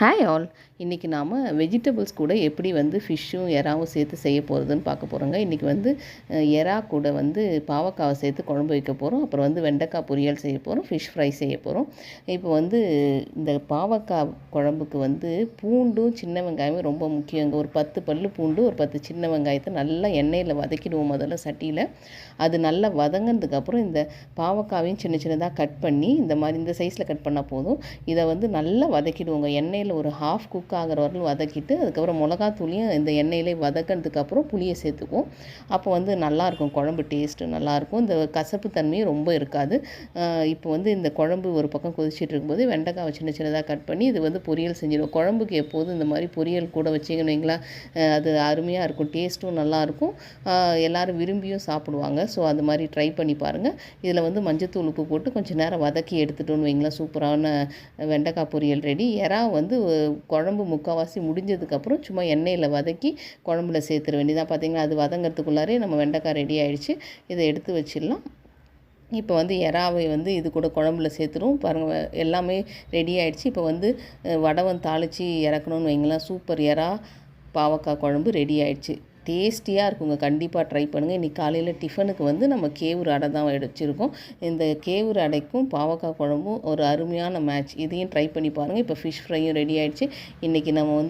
Hi all இன்றைக்கி நாம் vegetables கூட எப்படி வந்து ஃபிஷ்ஷும் எறாவும் சேர்த்து செய்ய போகிறதுன்னு பார்க்க போகிறோங்க இன்றைக்கி வந்து எறா கூட வந்து பாவக்காவை சேர்த்து குழம்பு வைக்க போகிறோம் அப்புறம் வந்து வெண்டைக்காய் பொரியல் செய்ய போகிறோம் ஃபிஷ் ஃப்ரை செய்ய போகிறோம் இப்போ வந்து இந்த பாவக்காய் குழம்புக்கு வந்து பூண்டும் சின்ன வெங்காயமும் ரொம்ப முக்கியங்க. ஒரு பத்து பல் பூண்டு ஒரு பத்து சின்ன வெங்காயத்தை நல்லா எண்ணெயில் வதக்கிடுவோம் முதல்ல சட்டியில். அது நல்லா வதங்கினதுக்கப்புறம் இந்த பாவக்காவையும் சின்ன சின்னதாக கட் பண்ணி இந்த மாதிரி இந்த சைஸில் கட் பண்ணால் போதும். இதை வந்து நல்லா வதக்கிடுவோங்க. எண்ணெயில் ஒரு ஹாஃப் குக் ஆகிற வரலும் வதக்கிட்டு அதுக்கப்புறம் மிளகாத்தூளியும் இந்த எண்ணெயிலே வதக்கினதுக்கப்புறம் புளியை சேர்த்துக்குவோம். அப்போ வந்து நல்லாயிருக்கும் குழம்பு டேஸ்ட்டு நல்லாயிருக்கும் இந்த கசப்பு தன்மையும் ரொம்ப இருக்காது. இப்போ வந்து இந்த குழம்பு ஒரு பக்கம் கொதிச்சிட்டு இருக்கும்போது வெண்டைக்காவை சின்ன சின்னதாக கட் பண்ணி இது வந்து பொரியல் செஞ்சிடும் குழம்புக்கு எப்போதும் இந்த மாதிரி பொரியல் கூட வச்சிங்கன்னு வைங்களேன், அது அருமையாக இருக்கும். டேஸ்ட்டும் நல்லாயிருக்கும் எல்லோரும் விரும்பியும் சாப்பிடுவாங்க. ஸோ அது மாதிரி ட்ரை பண்ணி பாருங்கள் இதில் வந்து மஞ்சத்தூள் உப்பு போட்டு கொஞ்சம் நேரம் வதக்கி எடுத்துட்டோன்னு வைங்களேன் சூப்பரான வெண்டைக்காய் பொரியல் ரெடி எறா வந்து குழம்பு முக்கால்வாசி முடிஞ்சதுக்கப்புறம் சும்மா எண்ணெயில் வதக்கி குழம்புல சேர்த்துற வேண்டியதான் பார்த்தீங்கன்னா அது வதங்கிறதுக்குள்ளாரே நம்ம வெண்டைக்காய் ரெடி ஆகிடுச்சு இதை எடுத்து வச்சிடலாம். இப்போ வந்து எறாவை வந்து இது கூட குழம்புல சேர்த்துரும் பாருங்கள் எல்லாமே ரெடி ஆகிடுச்சு இப்போ வந்து வடவன் வடவம் தாளித்து இறக்கணும்னு வைங்களேன். சூப்பர் எறா பாவக்காய் குழம்பு ரெடி ஆயிடுச்சு. டேஸ்டியாக இருக்குங்க. கண்டிப்பாக ட்ரை பண்ணுங்கள் இன்றைக்கி காலையில் டிஃபனுக்கு வந்து நம்ம கேவுரு அடை தான் வச்சுருக்கோம் இந்த கேவுரு அடைக்கும் பாவக்காய் குழம்பும் ஒரு அருமையான மேட்ச் இதையும் ட்ரை பண்ணி பாருங்கள் இப்போ ஃபிஷ் ஃப்ரையும் ரெடி ஆகிடுச்சு இன்றைக்கி நம்ம வந்து